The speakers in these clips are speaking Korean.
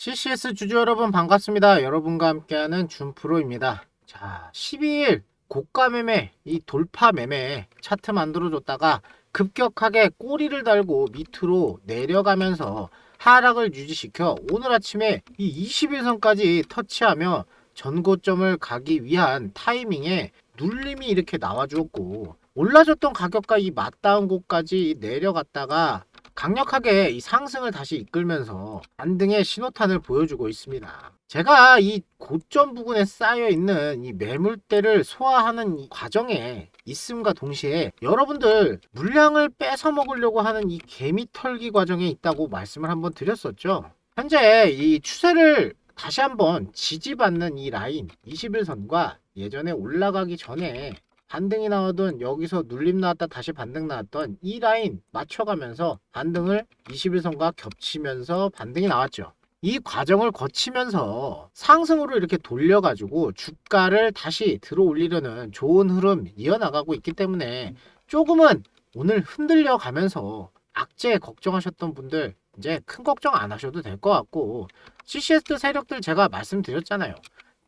CCS 주주 여러분 반갑습니다. 여러분과 함께하는 준프로입니다. 자, 12일 고가 매매, 이 돌파 매매 차트 만들어줬다가 급격하게 꼬리를 달고 밑으로 내려가면서 하락을 유지시켜 오늘 아침에 이 21선까지 터치하며 전고점을 가기 위한 타이밍에 눌림이 이렇게 나와주었고 올라줬던 가격과 이 맞닿은 곳까지 내려갔다가 강력하게 이 상승을 다시 이끌면서 반등의 신호탄을 보여주고 있습니다. 제가 이 고점 부근에 쌓여 있는 이 매물대를 소화하는 이 과정에 있음과 동시에 여러분들 물량을 뺏어 먹으려고 하는 이 개미 털기 과정에 있다고 말씀을 한번 드렸었죠. 현재 이 추세를 다시 한번 지지받는 이 라인 21선과 예전에 올라가기 전에 반등이 나오던 여기서 눌림 나왔다 다시 반등 나왔던 이 라인 맞춰가면서 반등을 21선과 겹치면서 반등이 나왔죠. 이 과정을 거치면서 상승으로 이렇게 돌려가지고 주가를 다시 들어 올리려는 좋은 흐름 이어나가고 있기 때문에 조금은 오늘 흔들려 가면서 악재 걱정하셨던 분들 이제 큰 걱정 안 하셔도 될 것 같고 CCS 세력들 제가 말씀드렸잖아요.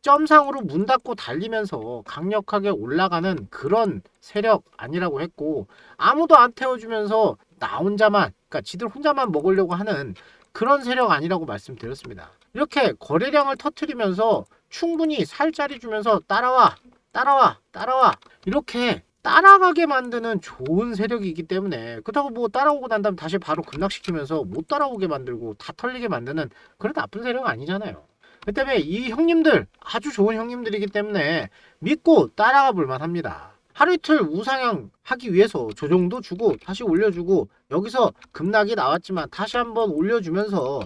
점상으로 문 닫고 달리면서 강력하게 올라가는 그런 세력 아니라고 했고 아무도 안 태워주면서 나 혼자만 그러니까 지들 혼자만 먹으려고 하는 그런 세력 아니라고 말씀드렸습니다. 이렇게 거래량을 터트리면서 충분히 살짜리 주면서 따라와 따라와 따라와 이렇게 따라가게 만드는 좋은 세력이기 때문에 그렇다고 뭐 따라오고 난 다음 다시 바로 급락시키면서 못 따라오게 만들고 다 털리게 만드는 그런 나쁜 세력 아니잖아요. 그 때문에 이 형님들 아주 좋은 형님들이기 때문에 믿고 따라가 볼만 합니다. 하루 이틀 우상향 하기 위해서 조정도 주고 다시 올려주고 여기서 급락이 나왔지만 다시 한번 올려주면서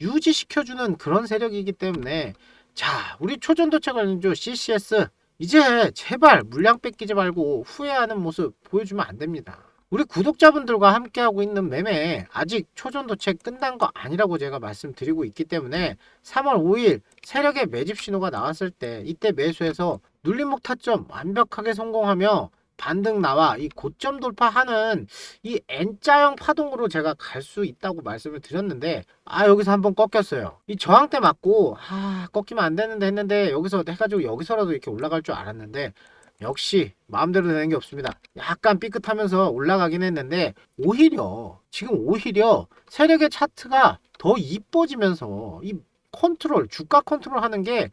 유지시켜주는 그런 세력이기 때문에 자 우리 초전도체 관련주 CCS 이제 제발 물량 뺏기지 말고 후회하는 모습 보여주면 안 됩니다. 우리 구독자분들과 함께하고 있는 매매 아직 초전도체 끝난 거 아니라고 제가 말씀드리고 있기 때문에 3월 5일 세력의 매집 신호가 나왔을 때 이때 매수해서 눌림목 타점 완벽하게 성공하며 반등 나와 이 고점 돌파하는 이 N자형 파동으로 제가 갈 수 있다고 말씀을 드렸는데 아 여기서 한번 꺾였어요. 이 저항대 맞고 아 꺾이면 안 되는데 했는데 여기서 해가지고 여기서라도 이렇게 올라갈 줄 알았는데 역시 마음대로 되는 게 없습니다. 약간 삐끗하면서 올라가긴 했는데 오히려 지금 오히려 세력의 차트가 더 이뻐지면서 이 컨트롤 주가 컨트롤 하는 게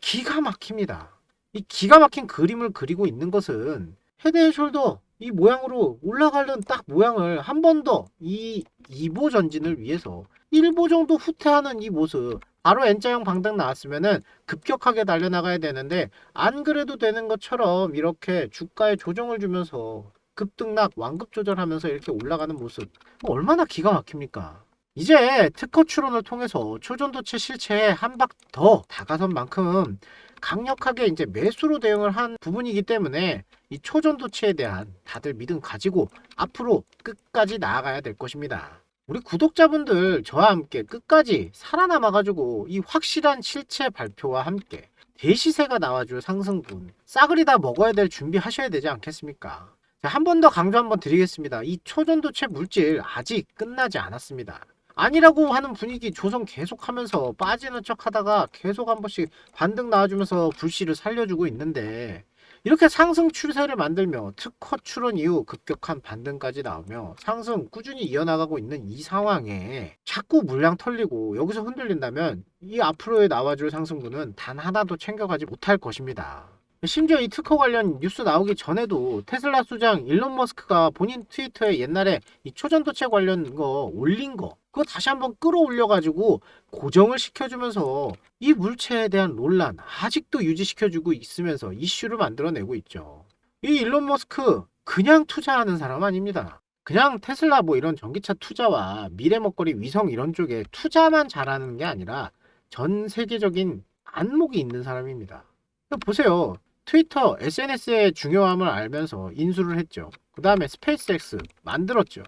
기가 막힙니다. 이 기가 막힌 그림을 그리고 있는 것은 헤드앤숄더 이 모양으로 올라가는 딱 모양을 한 번 더 이 2보 전진을 위해서 1보 정도 후퇴하는 이 모습 바로 N자형 방등 나왔으면은 급격하게 달려나가야 되는데 안 그래도 되는 것처럼 이렇게 주가에 조정을 주면서 급등락 완급 조절하면서 이렇게 올라가는 모습 얼마나 기가 막힙니까? 이제 특허 추론을 통해서 초전도체 실체에 한 박 더 다가선 만큼 강력하게 이제 매수로 대응을 한 부분이기 때문에 이 초전도체에 대한 다들 믿음 가지고 앞으로 끝까지 나아가야 될 것입니다. 우리 구독자분들 저와 함께 끝까지 살아남아가지고 이 확실한 실체 발표와 함께 대시세가 나와줄 상승분 싸그리 다 먹어야 될 준비하셔야 되지 않겠습니까? 한 번 더 강조 한번 드리겠습니다. 이 초전도체 물질 아직 끝나지 않았습니다. 아니라고 하는 분위기 조성 계속하면서 빠지는 척 하다가 계속 한 번씩 반등 나와주면서 불씨를 살려주고 있는데 이렇게 상승 추세를 만들며 특허 출원 이후 급격한 반등까지 나오며 상승 꾸준히 이어나가고 있는 이 상황에 자꾸 물량 털리고 여기서 흔들린다면 이 앞으로의 나와줄 상승분은 단 하나도 챙겨가지 못할 것입니다. 심지어 이 특허 관련 뉴스 나오기 전에도 테슬라 수장 일론 머스크가 본인 트위터에 옛날에 이 초전도체 관련 거 올린 거 그거 다시 한번 끌어올려가지고 고정을 시켜주면서 이 물체에 대한 논란 아직도 유지시켜주고 있으면서 이슈를 만들어내고 있죠. 이 일론 머스크 그냥 투자하는 사람 아닙니다. 그냥 테슬라 뭐 이런 전기차 투자와 미래 먹거리 위성 이런 쪽에 투자만 잘하는 게 아니라 전 세계적인 안목이 있는 사람입니다. 보세요. 트위터, SNS의 중요함을 알면서 인수를 했죠. 그 다음에 스페이스X 만들었죠.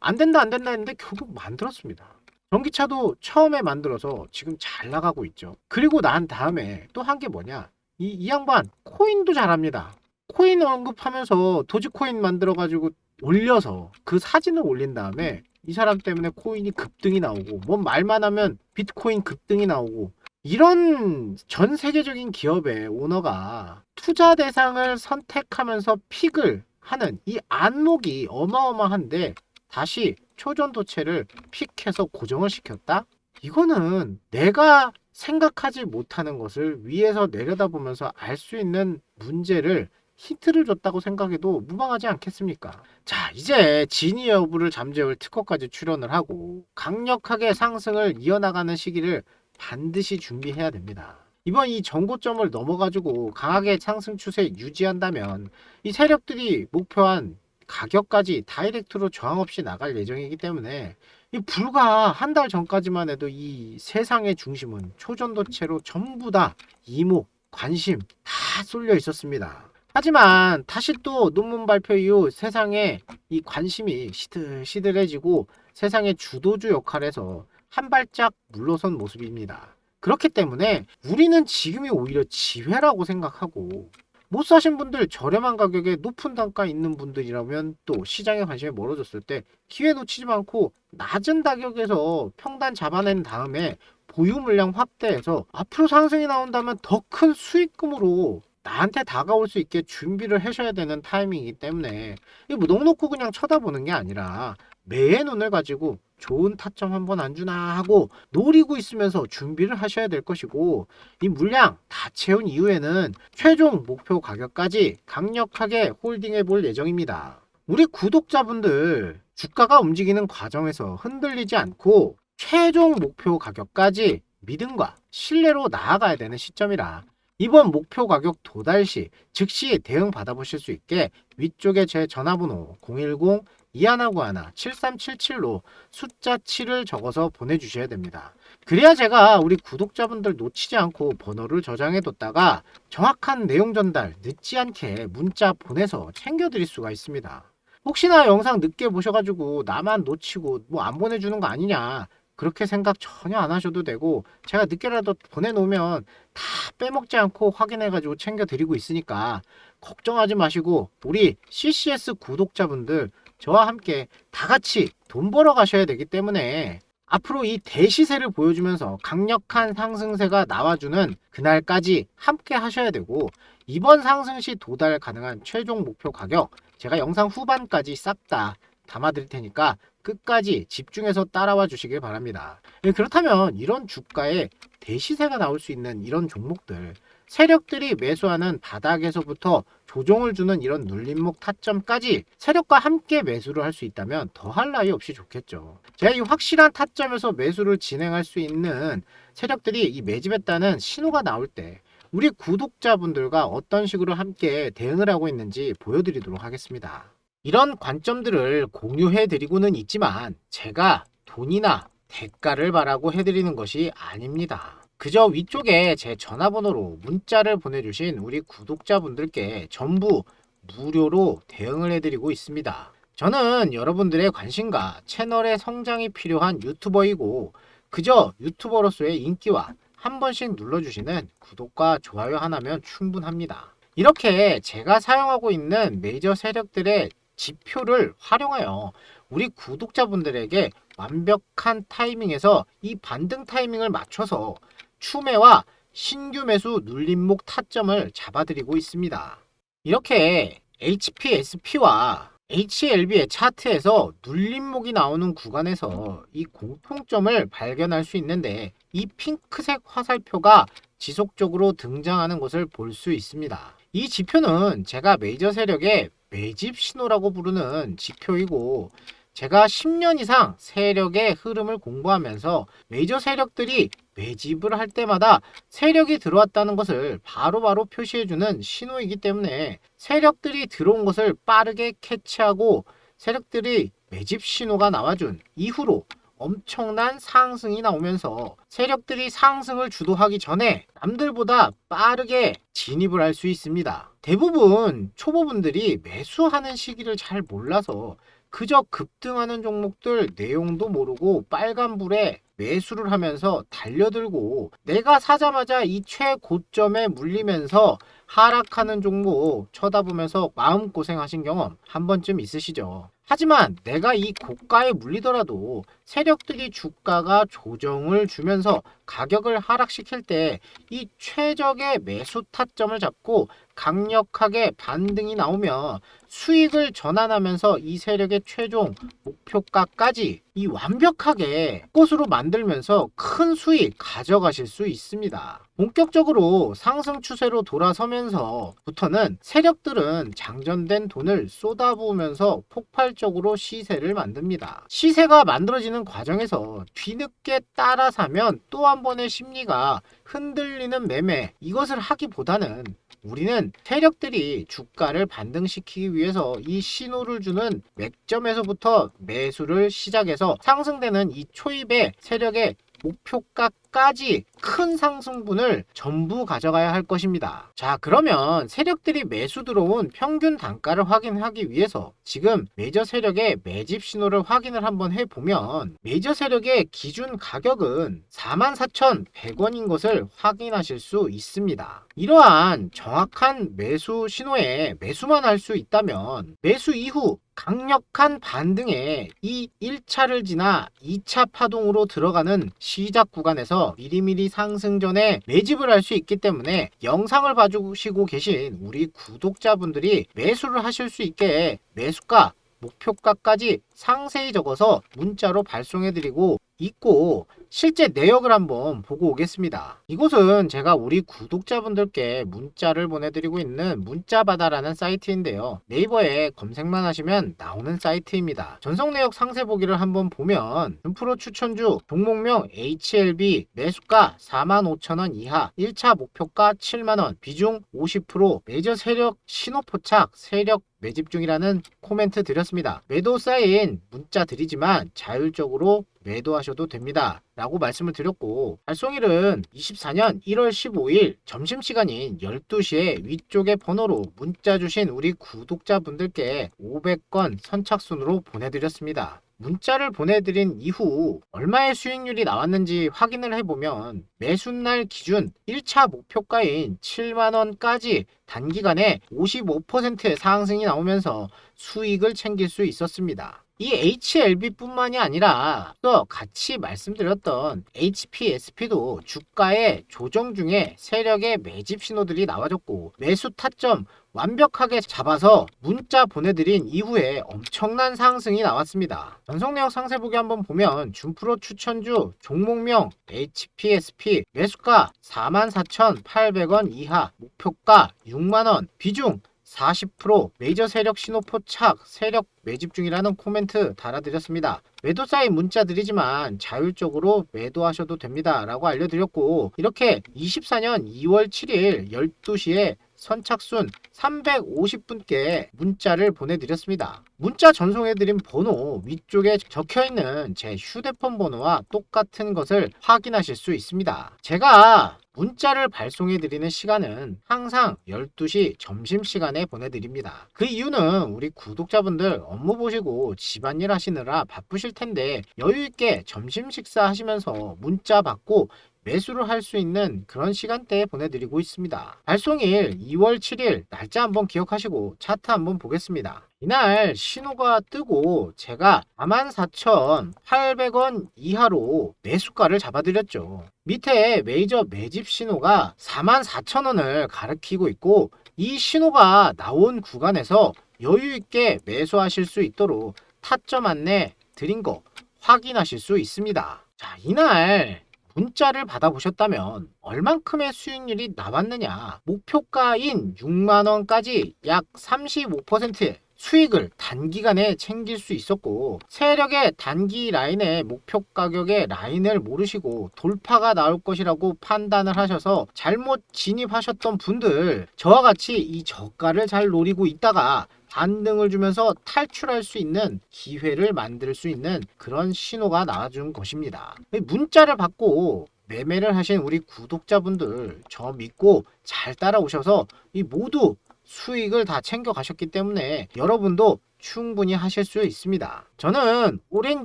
안 된다 안 된다 했는데 결국 만들었습니다. 전기차도 처음에 만들어서 지금 잘 나가고 있죠. 그리고 난 다음에 또 한 게 뭐냐? 이, 이 양반 코인도 잘합니다. 코인 언급하면서 도지코인 만들어가지고 올려서 그 사진을 올린 다음에 이 사람 때문에 코인이 급등이 나오고 뭐 말만 하면 비트코인 급등이 나오고 이런 전 세계적인 기업의 오너가 투자 대상을 선택하면서 픽을 하는 이 안목이 어마어마한데 다시 초전도체를 픽해서 고정을 시켰다? 이거는 내가 생각하지 못하는 것을 위에서 내려다보면서 알 수 있는 문제를 힌트를 줬다고 생각해도 무방하지 않겠습니까? 자, 이제 진위 여부를 잠재울 특허까지 출연을 하고 강력하게 상승을 이어나가는 시기를 반드시 준비해야 됩니다. 이번 이 전고점을 넘어가지고 강하게 상승 추세 유지한다면 이 세력들이 목표한 가격까지 다이렉트로 저항 없이 나갈 예정이기 때문에 이 불과 한 달 전까지만 해도 이 세상의 중심은 초전도체로 전부 다 이목, 관심 다 쏠려 있었습니다. 하지만 다시 또 논문 발표 이후 세상에 이 관심이 시들시들해지고 세상의 주도주 역할에서 한 발짝 물러선 모습입니다. 그렇기 때문에 우리는 지금이 오히려 지회라고 생각하고 못 사신 분들 저렴한 가격에 높은 단가 있는 분들이라면 또 시장의 관심이 멀어졌을 때 기회 놓치지 않고 낮은 가격에서 평단 잡아낸 다음에 보유 물량 확대해서 앞으로 상승이 나온다면 더 큰 수익금으로 나한테 다가올 수 있게 준비를 하셔야 되는 타이밍이기 때문에 이거 뭐 넉놓고 그냥 쳐다보는 게 아니라 매의 눈을 가지고 좋은 타점 한번 안 주나 하고 노리고 있으면서 준비를 하셔야 될 것이고 이 물량 다 채운 이후에는 최종 목표 가격까지 강력하게 홀딩해 볼 예정입니다. 우리 구독자분들 주가가 움직이는 과정에서 흔들리지 않고 최종 목표 가격까지 믿음과 신뢰로 나아가야 되는 시점이라 이번 목표 가격 도달 시 즉시 대응 받아보실 수 있게 위쪽에 제 전화번호 010 2191 7377로 숫자 7을 적어서 보내주셔야 됩니다. 그래야 제가 우리 구독자분들 놓치지 않고 번호를 저장해뒀다가 정확한 내용 전달 늦지 않게 문자 보내서 챙겨드릴 수가 있습니다. 혹시나 영상 늦게 보셔가지고 나만 놓치고 뭐 안 보내주는 거 아니냐 그렇게 생각 전혀 안 하셔도 되고 제가 늦게라도 보내놓으면 다 빼먹지 않고 확인해가지고 챙겨드리고 있으니까 걱정하지 마시고 우리 CCS 구독자분들 저와 함께 다 같이 돈 벌어 가셔야 되기 때문에 앞으로 이 대시세를 보여주면서 강력한 상승세가 나와주는 그날까지 함께 하셔야 되고 이번 상승 시 도달 가능한 최종 목표 가격 제가 영상 후반까지 싹 다 담아드릴 테니까 끝까지 집중해서 따라와 주시길 바랍니다. 예, 그렇다면 이런 주가에 대시세가 나올 수 있는 이런 종목들 세력들이 매수하는 바닥에서부터 조정을 주는 이런 눌림목 타점까지 세력과 함께 매수를 할 수 있다면 더할 나위 없이 좋겠죠. 제가 이 확실한 타점에서 매수를 진행할 수 있는 세력들이 이 매집했다는 신호가 나올 때 우리 구독자분들과 어떤 식으로 함께 대응을 하고 있는지 보여드리도록 하겠습니다. 이런 관점들을 공유해 드리고는 있지만 제가 돈이나 대가를 바라고 해드리는 것이 아닙니다. 그저 위쪽에 제 전화번호로 문자를 보내주신 우리 구독자분들께 전부 무료로 대응을 해드리고 있습니다. 저는 여러분들의 관심과 채널의 성장이 필요한 유튜버이고 그저 유튜버로서의 인기와 한 번씩 눌러주시는 구독과 좋아요 하나면 충분합니다. 이렇게 제가 사용하고 있는 메이저 세력들의 지표를 활용하여 우리 구독자분들에게 완벽한 타이밍에서 이 반등 타이밍을 맞춰서 추매와 신규 매수 눌림목 타점을 잡아드리고 있습니다. 이렇게 HPSP와 HLB의 차트에서 눌림목이 나오는 구간에서 이 공통점을 발견할 수 있는데 이 핑크색 화살표가 지속적으로 등장하는 것을 볼 수 있습니다. 이 지표는 제가 메이저 세력의 매집 신호라고 부르는 지표이고 제가 10년 이상 세력의 흐름을 공부하면서 메이저 세력들이 매집을 할 때마다 세력이 들어왔다는 것을 바로바로 바로 표시해주는 신호이기 때문에 세력들이 들어온 것을 빠르게 캐치하고 세력들이 매집 신호가 나와준 이후로 엄청난 상승이 나오면서 세력들이 상승을 주도하기 전에 남들보다 빠르게 진입을 할 수 있습니다. 대부분 초보분들이 매수하는 시기를 잘 몰라서 그저 급등하는 종목들 내용도 모르고 빨간불에 매수를 하면서 달려들고 내가 사자마자 이 최고점에 물리면서 하락하는 종목 쳐다보면서 마음고생하신 경험 한 번쯤 있으시죠. 하지만 내가 이 고가에 물리더라도 세력들이 주가가 조정을 주면서 가격을 하락시킬 때 이 최적의 매수 타점을 잡고 강력하게 반등이 나오면 수익을 전환하면서 이 세력의 최종 목표가까지 이 완벽하게 꽃으로 만들면서 큰 수익 가져가실 수 있습니다. 본격적으로 상승 추세로 돌아서면서부터는 세력들은 장전된 돈을 쏟아부으면서 폭발적으로 시세를 만듭니다. 시세가 만들어지는 과정에서 뒤늦게 따라 사면 또 한 번의 심리가 흔들리는 매매 이것을 하기보다는 우리는 세력들이 주가를 반등시키기 위해서 이 신호를 주는 맥점에서부터 매수를 시작해서 상승되는 이 초입의 세력의 목표가까지 큰 상승분을 전부 가져가야 할 것입니다. 자, 그러면 세력들이 매수 들어온 평균 단가를 확인하기 위해서 지금 메이저 세력의 매집 신호를 확인을 한번 해보면 메이저 세력의 기준 가격은 44,100원인 것을 확인하실 수 있습니다. 이러한 정확한 매수 신호에 매수만 할 수 있다면 매수 이후 강력한 반등에 이 1차를 지나 2차 파동으로 들어가는 시작 구간에서 미리미리 상승 전에 매집을 할 수 있기 때문에 영상을 봐주시고 계신 우리 구독자분들이 매수를 하실 수 있게 매수가 목표가까지 상세히 적어서 문자로 발송해드리고 있고 실제 내역을 한번 보고 오겠습니다. 이곳은 제가 우리 구독자분들께 문자를 보내드리고 있는 문자바다라는 사이트인데요. 네이버에 검색만 하시면 나오는 사이트입니다. 전송 내역 상세 보기를 한번 보면 준프로 추천주 종목명 HLB 매수가 45,000원 이하 1차 목표가 7만원 비중 50% 메이저 세력 신호포착 세력 매집 중이라는 코멘트 드렸습니다. 매도 사인 문자 드리지만 자율적으로 매도하셔도 됩니다. 라고 말씀을 드렸고 발송일은 24년 1월 15일 점심시간인 12시에 위쪽의 번호로 문자 주신 우리 구독자분들께 500건 선착순으로 보내드렸습니다. 문자를 보내드린 이후 얼마의 수익률이 나왔는지 확인을 해보면 매수날 기준 1차 목표가인 7만원까지 단기간에 55%의 상승이 나오면서 수익을 챙길 수 있었습니다. 이 HLB뿐만이 아니라 또 같이 말씀드렸던 HPSP도 주가의 조정 중에 세력의 매집 신호들이 나와줬고 매수 타점 완벽하게 잡아서 문자 보내드린 이후에 엄청난 상승이 나왔습니다. 전송 내역 상세 보기 한번 보면 준프로 추천주 종목명 HPSP 매수가 44,800원 이하 목표가 6만원 비중 40% 메이저 세력 신호 포착 세력 매집 중이라는 코멘트 달아드렸습니다. 매도 사인 문자 드리지만 자율적으로 매도하셔도 됩니다. 라고 알려드렸고 이렇게 24년 2월 7일 12시에 선착순 350분께 문자를 보내드렸습니다. 문자 전송해드린 번호 위쪽에 적혀있는 제 휴대폰 번호와 똑같은 것을 확인하실 수 있습니다. 제가 문자를 발송해드리는 시간은 항상 12시 점심시간에 보내드립니다. 그 이유는 우리 구독자분들 업무 보시고 집안일 하시느라 바쁘실 텐데 여유있게 점심 식사 하시면서 문자 받고 매수를 할 수 있는 그런 시간대에 보내드리고 있습니다. 발송일 2월 7일 날짜 한번 기억하시고 차트 한번 보겠습니다. 이날 신호가 뜨고 제가 44,800원 이하로 매수가를 잡아드렸죠. 밑에 메이저 매집 신호가 44,000원을 가리키고 있고 이 신호가 나온 구간에서 여유 있게 매수하실 수 있도록 타점 안내 드린 거 확인하실 수 있습니다. 자, 이날 문자를 받아보셨다면 얼만큼의 수익률이 나왔느냐. 목표가인 6만원까지 약 35%의 수익을 단기간에 챙길 수 있었고 세력의 단기 라인의 목표 가격의 라인을 모르시고 돌파가 나올 것이라고 판단을 하셔서 잘못 진입하셨던 분들 저와 같이 이 저가를 잘 노리고 있다가 반등을 주면서 탈출할 수 있는 기회를 만들 수 있는 그런 신호가 나와준 것입니다. 문자를 받고 매매를 하신 우리 구독자분들 저 믿고 잘 따라오셔서 이 모두 수익을 다 챙겨 가셨기 때문에 여러분도 충분히 하실 수 있습니다. 저는 오랜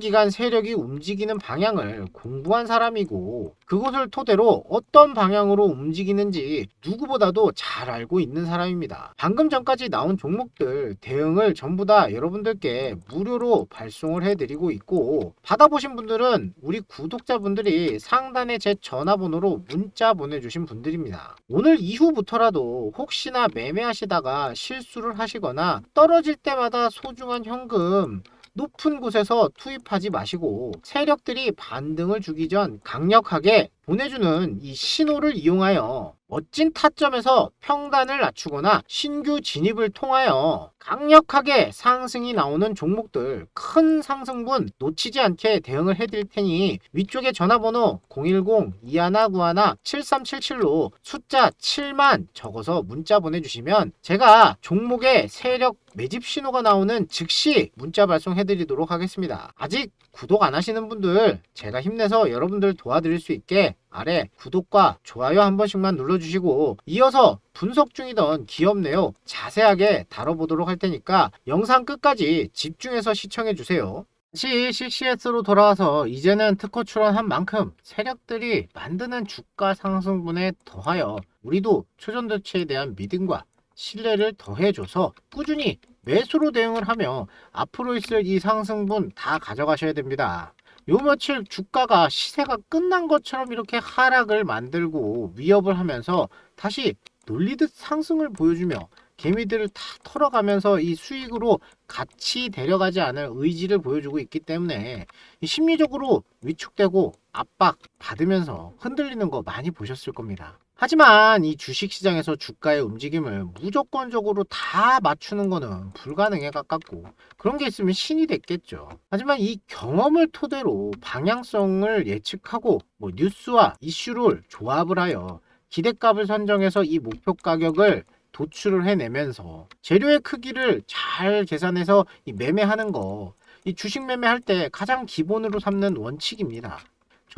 기간 세력이 움직이는 방향을 공부한 사람이고 그곳을 토대로 어떤 방향으로 움직이는지 누구보다도 잘 알고 있는 사람입니다. 방금 전까지 나온 종목들 대응을 전부 다 여러분들께 무료로 발송을 해드리고 있고 받아보신 분들은 우리 구독자분들이 상단에 제 전화번호로 문자 보내주신 분들입니다. 오늘 이후부터라도 혹시나 매매하시다가 실수를 하시거나 떨어질 때마다 소중한 현금 높은 곳에서 투입하지 마시고 세력들이 반등을 주기 전 강력하게 보내주는 이 신호를 이용하여 멋진 타점에서 평단을 낮추거나 신규 진입을 통하여 강력하게 상승이 나오는 종목들 큰 상승분 놓치지 않게 대응을 해드릴 테니 위쪽에 전화번호 010-2191-7377로 숫자 7만 적어서 문자 보내주시면 제가 종목의 세력 매집 신호가 나오는 즉시 문자 발송해드리도록 하겠습니다. 아직 구독 안 하시는 분들 제가 힘내서 여러분들 도와드릴 수 있게 아래 구독과 좋아요 한 번씩만 눌러주시고 이어서 분석 중이던 기업 내용 자세하게 다뤄보도록 할 테니까 영상 끝까지 집중해서 시청해주세요. 다시 CCS로 돌아와서 이제는 특허 출원한 만큼 세력들이 만드는 주가 상승분에 더하여 우리도 초전도체에 대한 믿음과 신뢰를 더해줘서 꾸준히 매수로 대응을 하며 앞으로 있을 이 상승분 다 가져가셔야 됩니다. 요 며칠 주가가 시세가 끝난 것처럼 이렇게 하락을 만들고 위협을 하면서 다시 놀리듯 상승을 보여주며 개미들을 다 털어가면서 이 수익으로 같이 데려가지 않을 의지를 보여주고 있기 때문에 이 심리적으로 위축되고 압박 받으면서 흔들리는 거 많이 보셨을 겁니다. 하지만 이 주식시장에서 주가의 움직임을 무조건적으로 다 맞추는 거는 불가능에 가깝고 그런 게 있으면 신이 됐겠죠. 하지만 이 경험을 토대로 방향성을 예측하고 뭐 뉴스와 이슈를 조합을 하여 기대값을 선정해서 이 목표 가격을 도출을 해내면서 재료의 크기를 잘 계산해서 이 매매하는 거, 이 주식 매매할 때 가장 기본으로 삼는 원칙입니다.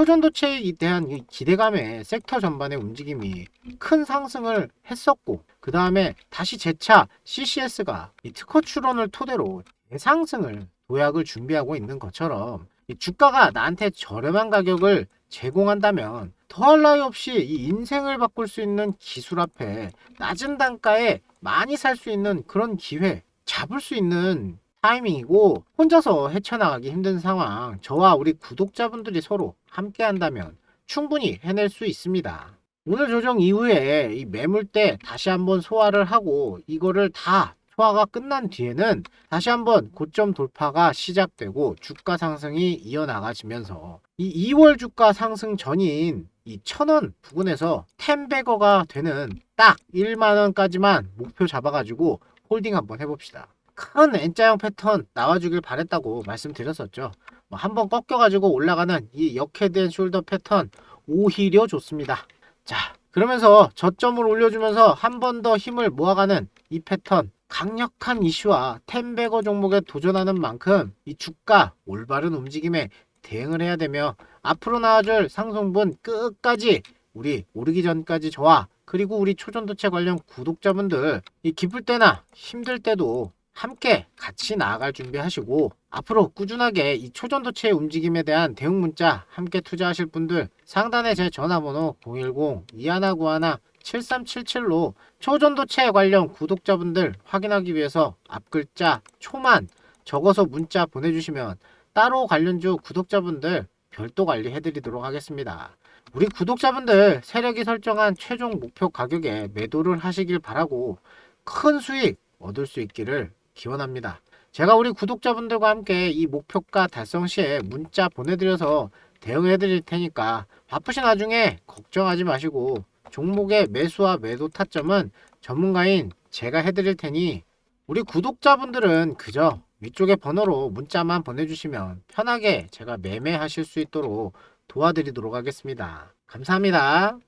초전도체에 대한 이 기대감에 섹터 전반의 움직임이 큰 상승을 했었고 그 다음에 다시 재차 CCS가 이 특허 출원을 토대로 대상승을 도약을 준비하고 있는 것처럼 이 주가가 나한테 저렴한 가격을 제공한다면 더할 나위 없이 이 인생을 바꿀 수 있는 기술 앞에 낮은 단가에 많이 살 수 있는 그런 기회 잡을 수 있는 타이밍이고 혼자서 헤쳐나가기 힘든 상황 저와 우리 구독자분들이 서로 함께 한다면 충분히 해낼 수 있습니다. 오늘 조정 이후에 이 매물대 다시 한번 소화를 하고 이거를 다 소화가 끝난 뒤에는 다시 한번 고점 돌파가 시작되고 주가 상승이 이어나가지면서 이 2월 주가 상승 전인 이 천원 부근에서 텐베거가 되는 딱 1만 원까지만 목표 잡아가지고 홀딩 한번 해봅시다. 큰 N자형 패턴 나와주길 바랬다고 말씀드렸었죠. 뭐 한번 꺾여가지고 올라가는 이 역헤드앤 숄더 패턴 오히려 좋습니다. 자, 그러면서 저점을 올려주면서 한 번 더 힘을 모아가는 이 패턴 강력한 이슈와 텐베거 종목에 도전하는 만큼 이 주가 올바른 움직임에 대응을 해야 되며 앞으로 나와줄 상승분 끝까지 우리 오르기 전까지 저와 그리고 우리 초전도체 관련 구독자분들 이 기쁠 때나 힘들 때도 함께 같이 나아갈 준비하시고 앞으로 꾸준하게 이 초전도체의 움직임에 대한 대응 문자 함께 투자하실 분들 상단에 제 전화번호 010-2191-7377로 초전도체 관련 구독자분들 확인하기 위해서 앞글자 초만 적어서 문자 보내주시면 따로 관련주 구독자분들 별도 관리해드리도록 하겠습니다. 우리 구독자분들 세력이 설정한 최종 목표 가격에 매도를 하시길 바라고 큰 수익 얻을 수 있기를 기원합니다. 제가 우리 구독자분들과 함께 이 목표가 달성 시에 문자 보내드려서 대응해 드릴 테니까 바쁘신 와중에 걱정하지 마시고 종목의 매수와 매도 타점은 전문가인 제가 해드릴 테니 우리 구독자분들은 그저 위쪽의 번호로 문자만 보내주시면 편하게 제가 매매하실 수 있도록 도와드리도록 하겠습니다. 감사합니다.